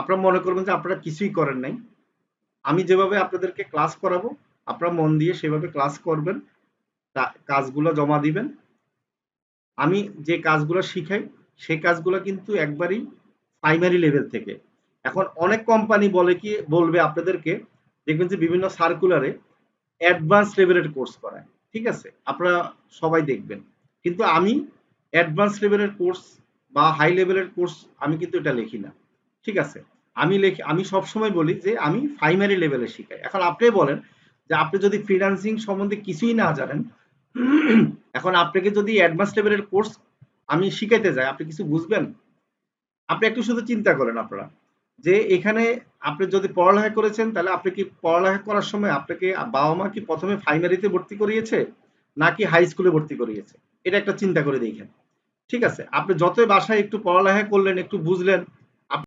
আপনারা মনে করবেন যে আপনারা কিছুই করেন নাই। আমি যেভাবে আপনাদেরকে ক্লাস করাবো, আপনারা মন দিয়ে সেভাবে ক্লাস করবেন কাজগুলো জমা দিবেন। আমি যে কাজগুলো শিখাই সেই কাজগুলো কিন্তু একবারই প্রাইমারি লেভেল থেকে। এখন অনেক কোম্পানি বলে কি, বলবে আপনাদেরকে, দেখবেন যে বিভিন্ন সার্কুলারে অ্যাডভান্স লেভেলের কোর্স করায়। ঠিক আছে? আপনারা সবাই দেখবেন। কিন্তু আমি অ্যাডভান্স লেভেলের কোর্স বা হাই লেভেলের কোর্স আমি কিন্তু এটা লিখি না। ঠিক আছে? আমি লেখি, আমি সবসময় বলি যে আমি প্রাইমারি লেভেলে শিখাই। এখন আপনি বলেন যে আপনি যদি ফ্রিল্যান্সিং সম্বন্ধে কিছুই না জানেন, এখন আপনাকে যদি অ্যাডভান্স লেভেলের কোর্স আমি শিখাইতে যাই, আপনি কিছু বুঝবেন? আপনি একটু শুধু চিন্তা করেন আপনারা যে এখানে আপনি যদি পড়ালেখা করেছেন, তাহলে আপনি কি পড়ালেখা করার সময় আপনাকে বাবা মা কি প্রথমে প্রাইমারিতে ভর্তি করিয়েছে, নাকি হাই স্কুলে ভর্তি করিয়েছে? এটা একটা চিন্তা করে দেখেন। ঠিক আছে? আপনি যতই বাসায় একটু পড়ালেখা করলেন, একটু বুঝলেন